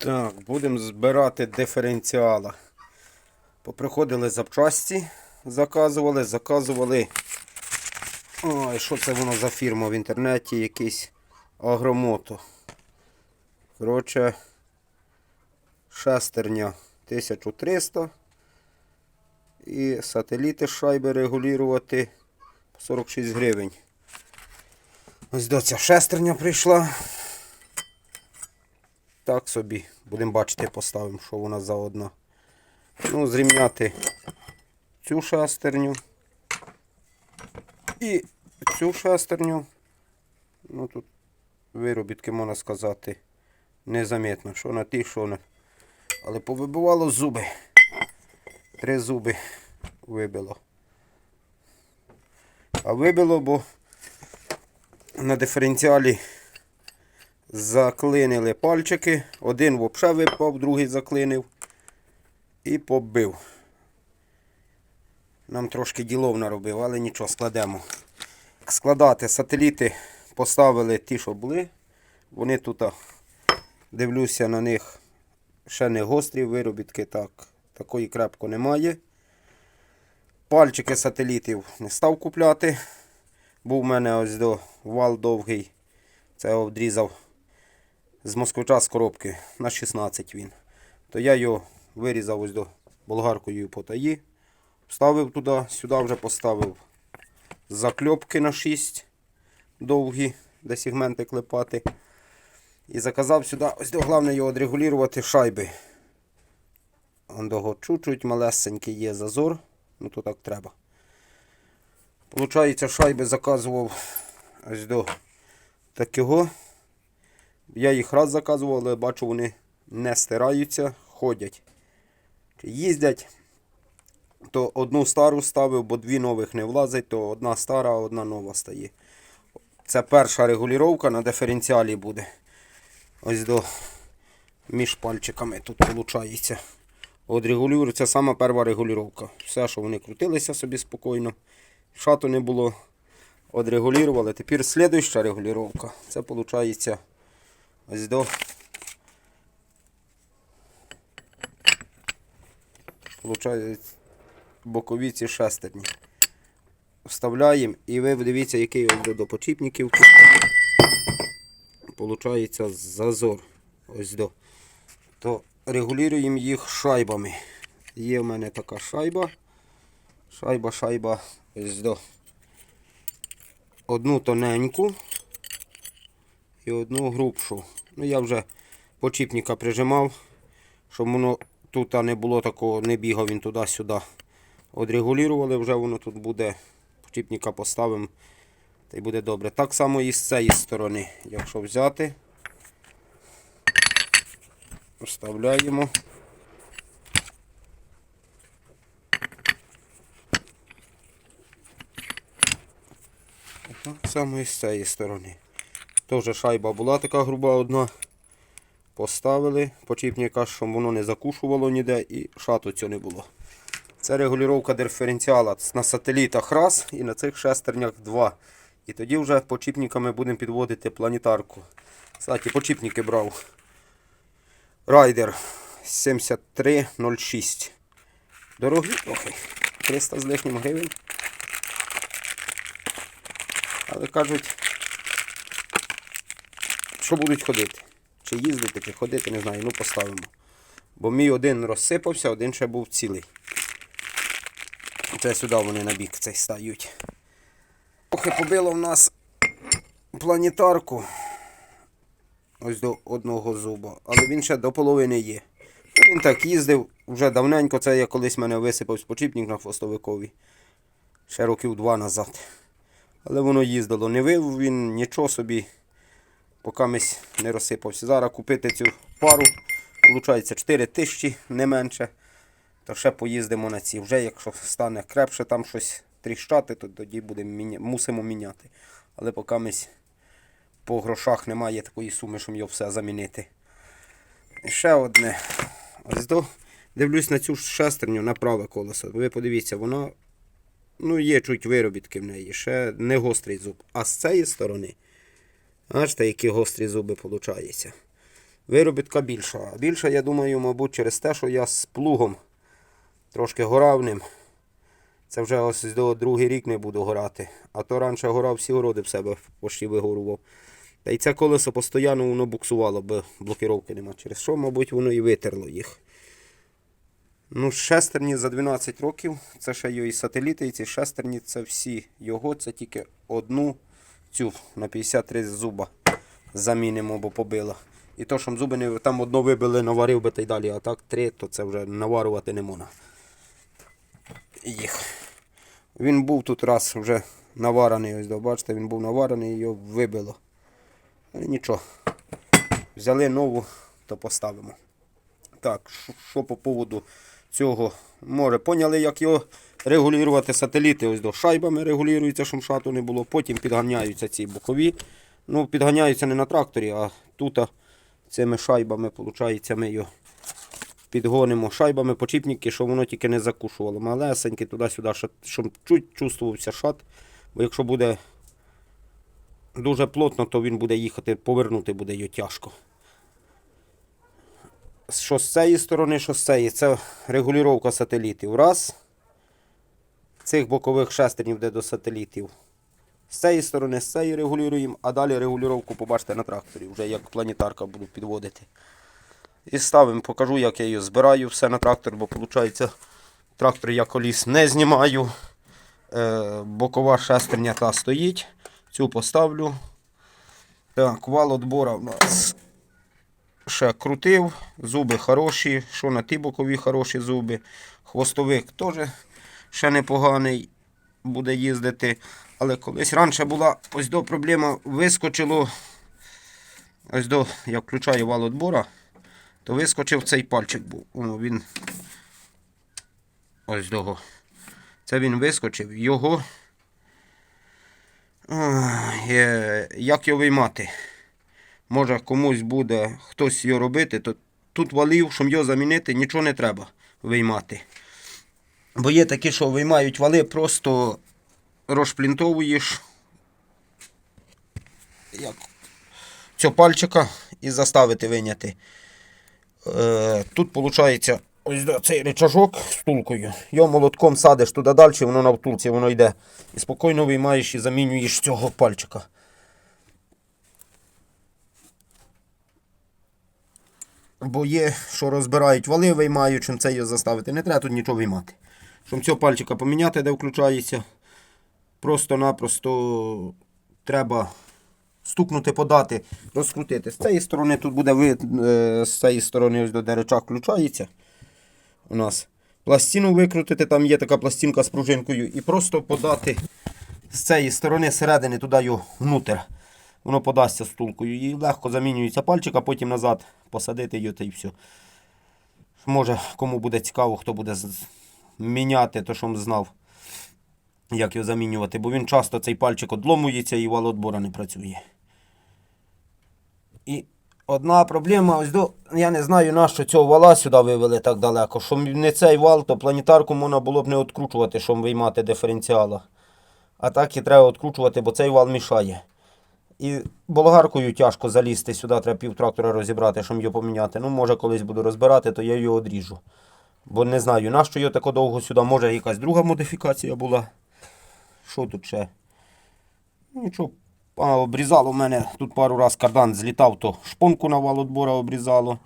Так, будемо збирати диференціала. Поприходили запчасті, заказували, заказували. Ой, що це воно за фірма в інтернеті? Якийсь агромото. Коротше, шестерня 1300. І сателіти шайби регулювати по 46 гривень. Ось до ця шестерня прийшла. Так собі. Будемо бачити, поставимо, що вона заодно. Ну, зрівняти цю шестерню. І цю шестерню. Ну тут виробітки, можна сказати, незамітно. Що на ті, що на. Але повибивало зуби. Три зуби вибило. А вибило, бо на диференціалі заклинили пальчики. Один взагалі випав, другий заклинив і побив. Нам трошки ділов наробив, але нічого, складемо. Складати сателіти поставили ті, що були. Вони тут, дивлюся на них, ще не гострі виробітки, так, такої крепко немає. Пальчики сателітів не став купляти. Був у мене ось до вал довгий. Це я обдрізав з москвича з коробки на 16 він. То я його вирізав ось до болгаркою по таї. Вставив туди, сюди вже поставив закльопки на 6 довгі, де сегменти клепати. І заказав сюди, ось до головне його відрегулювати шайби. Он дого чуть-чуть малесенький є зазор. Ну то так треба. Получається, шайби заказував ось до такого. Я їх раз заказував, але бачу, вони не стираються, ходять. Їздять, то одну стару ставив, бо дві нових не влазить, то одна стара, а одна нова стає. Це перша регулювання на диференціалі буде. Ось до між пальчиками тут виходить. От регулюю, це сама перша регулювання. Все, що вони крутилися собі спокійно. Шату не було. Одрегулювали. Тепер слідуюча регулювання. Це виходить ось до. Получається бокові ці шестерні. Вставляємо і ви дивіться, який ось до, почіпників. Получається зазор. Ось до. То регулюємо їх шайбами. Є в мене така шайба. Шайба, шайба ось до. Одну тоненьку і одну грубшу. Ну, я вже почіпника прижимав, щоб воно тут не було такого, не бігав він туди-сюди. Одрегулювали, вже воно тут буде. Почіпника поставимо. Та й буде добре. Так само і з цієї сторони. Якщо взяти, вставляємо. Так само і з цієї сторони. Теж шайба була така груба одна. Поставили почіпника, щоб воно не закушувало ніде і шату цього не було. Це регулювання диференціала на сателітах раз і на цих шестернях два. І тоді вже почіпниками будемо підводити планетарку. Кстати, почіпники брав. Райдер 7306. Дорогі трохи. 300 з лишнім гривень. Але кажуть, що будуть ходити. Чи їздити, чи ходити, не знаю, ну поставимо. Бо мій один розсипався, один ще був цілий. Це сюди вони на бік цей стають. Трохи побило в нас планетарку. Ось до одного зуба. Але він ще до половини є. Ну, Він так їздив вже давненько. Це я колись мене висипав спочіпник на хвостовикові. Ще років два назад. Але воно їздило. Не вив він нічого собі, поки мись не розсипався. Зараз купити цю пару. Виходить 4 тисячі, не менше. То ще поїздимо на ці. Вже якщо стане крепше там щось тріщати, то тоді будемо міня... мусимо міняти. Але поки мись по грошах немає такої суми, щоб його все замінити. І ще одне. Ось до. Дивлюсь на цю шестерню на праве колесо. Ви подивіться, воно ну, є чуть виробітки в неї, ще не гострий зуб. А з цієї сторони, бачите, які гострі зуби виходять. виробітка більша. А більша, я думаю, мабуть, через те, що я з плугом трошки горав ним. Це вже ось до другий рік не буду горати. А то раніше горав всі городи в себе почти вигорував. Та й це колесо постійно воно буксувало, бо блокировки нема. Через що, мабуть, воно і витерло їх. Ну, шестерні за 12 років. Це ще є і сателіти, і ці шестерні це всі його, це тільки одну цю на 53 зуба замінимо, бо побило. І то, що зуби не там одно вибили, наварив би та й далі, а так три, то це вже наварювати не можна. Їх. Він був тут раз вже наварений, ось бачите, він був наварений його вибило. Але нічого. Взяли нову, то поставимо. Так, що- по поводу цього? Може, поняли, як його регулювати сателіти. Ось до шайбами регулюються, щоб шату не було. Потім підганяються ці бокові. Ну, підганяються не на тракторі, а тут цими шайбами, виходить, ми його підгонимо шайбами почіпники, щоб воно тільки не закушувало. Малесеньке туди-сюди, щоб чуть чувствувався шат. Бо якщо буде дуже плотно, то він буде їхати, повернути буде його тяжко. Що з цієї сторони, що з цієї. Це регулювання сателітів. Раз. Цих бокових шестернів, де до сателітів. З цієї сторони, з цієї регулюємо, а далі регулювання побачите на тракторі, вже як планетарка буду підводити. І ставимо, покажу, як я її збираю все на трактор, бо виходить, трактор я коліс не знімаю. Е, бокова шестерня та стоїть. Цю поставлю. Так, вал отбора в нас ще крутив. Зуби хороші. Що на ті бокові хороші зуби. Хвостовик теж ще непоганий буде їздити. Але колись раніше була ось до проблема вискочило. Ось до, я включаю вал отбора, то вискочив цей пальчик був. О, він ось до. Це він вискочив. Його. Ай, е, Як його виймати? Може комусь буде хтось його робити, то тут валів, щоб його замінити, нічого не треба виймати. Бо є такі, що виймають вали, просто розшплінтовуєш як цього пальчика і заставити виняти. Е, тут виходить ось цей рычажок з втулкою. Його молотком садиш туди далі, воно на втулці воно йде. І спокійно виймаєш і замінюєш цього пальчика. Бо є, що розбирають вали, виймають, чим це його заставити. Не треба тут нічого виймати. Щоб цього пальчика поміняти, де включається. Просто-напросто треба стукнути, подати, розкрутити. З цієї сторони тут буде вид, е, з цієї сторони ось до дереча включається. У нас пластину викрутити, там є така пластинка з пружинкою, і просто подати з цієї сторони середини туди його внутрь. Воно подасться стулкою. І легко замінюється пальчик, а потім назад посадити його та і все. Може, кому буде цікаво, хто буде міняти, то щоб знав, як його замінювати. Бо він часто цей пальчик одломується і вал отбора не працює. І одна проблема, ось до, я не знаю, на що цього вала сюди вивели так далеко. Щоб не цей вал, то планетарку можна було б не відкручувати, щоб виймати диференціала. А так і треба відкручувати, бо цей вал мішає. І болгаркою тяжко залізти сюди, треба пів трактора розібрати, щоб його поміняти. Ну, може, колись буду розбирати, то я його одріжу. Бо не знаю, на що його тако довго сюди, може якась друга модифікація була. Що тут ще? Нічого. А, обрізало в мене тут пару раз кардан злітав, то шпонку на вал отбора обрізало.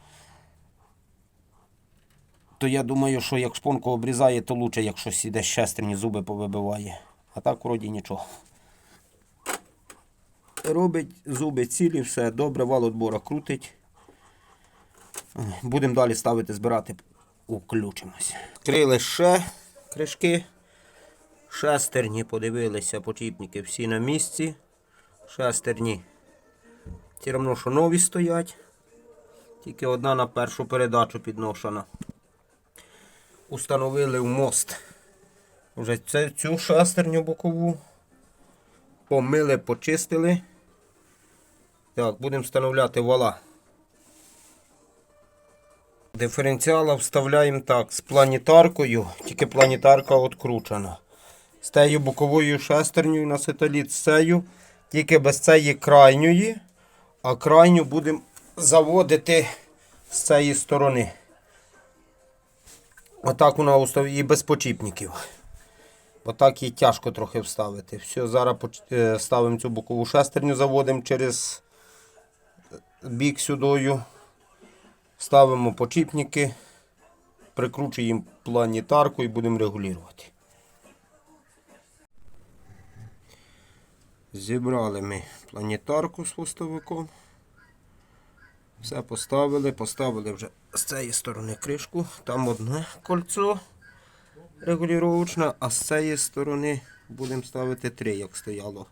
То я думаю, що як шпонку обрізає, то краще, як щось іде шестерні зуби повибиває. А так вроді нічого. Робить зуби цілі, все добре, вал отбора крутить. Будемо далі ставити, збирати, уключимось. Крили ще кришки. Шестерні, подивилися, почіпники всі на місці. Шестерні. Все одно, що нові стоять. Тільки одна на першу передачу підношена. Установили в мост. Вже цю шестерню бокову. Помили, почистили. Так, будемо встановляти вала. Диференціала вставляємо так, з планетаркою, тільки планетарка відкручена. З тією боковою шестернею на сателіт з цією, тільки без цієї крайньої, а крайню будемо заводити з цієї сторони. Отак вона устав і без почіпників. Отак її тяжко трохи вставити. Все, зараз е, ставимо цю бокову шестерню, заводимо через бік сюдою. Ставимо почіпники, прикручуємо планетарку і будемо регулювати. Зібрали ми планетарку з хвостовиком. Все поставили, поставили вже з цієї сторони кришку. Там одне кольцо регулювачне, а з цієї сторони будемо ставити три, як стояло.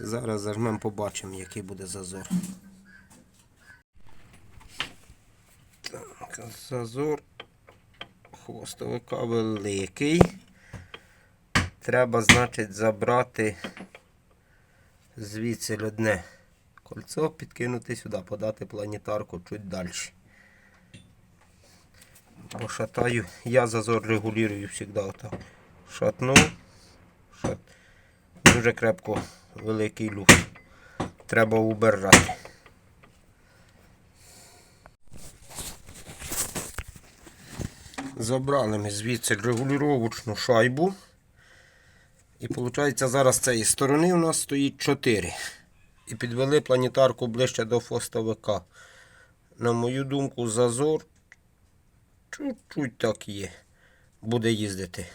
Зараз зажмемо, побачимо, який буде зазор. Так, зазор хвостовика великий. Треба, значить, забрати звідси одне кольцо, підкинути сюди, подати планетарку чуть далі. Пошатаю. Я зазор регулюю завжди отак. Шатнув. Шат... Дуже крепко великий люк. Треба убирати. Забрали ми звідси регулювачну шайбу. І виходить, зараз з цієї сторони у нас стоїть 4. І підвели планетарку ближче до хвостовика. На мою думку, зазор чуть-чуть так є. Буде їздити.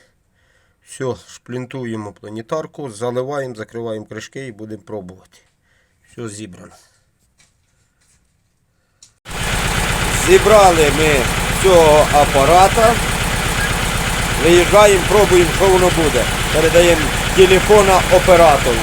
Все, шплінтуємо планетарку, заливаємо, закриваємо кришки і будемо пробувати. Все зібрано. Зібрали ми цього апарата. Виїжджаємо, пробуємо, що воно буде. Передаємо телефона оператору.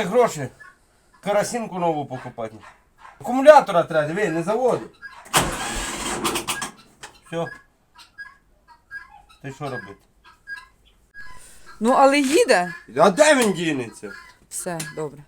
Давай гроші. Керосинку нову покупати. Акумулятора треба, диви, не заводи. Все. Ти що робити? Ну, але їде. А де він дінеться? Все, добре.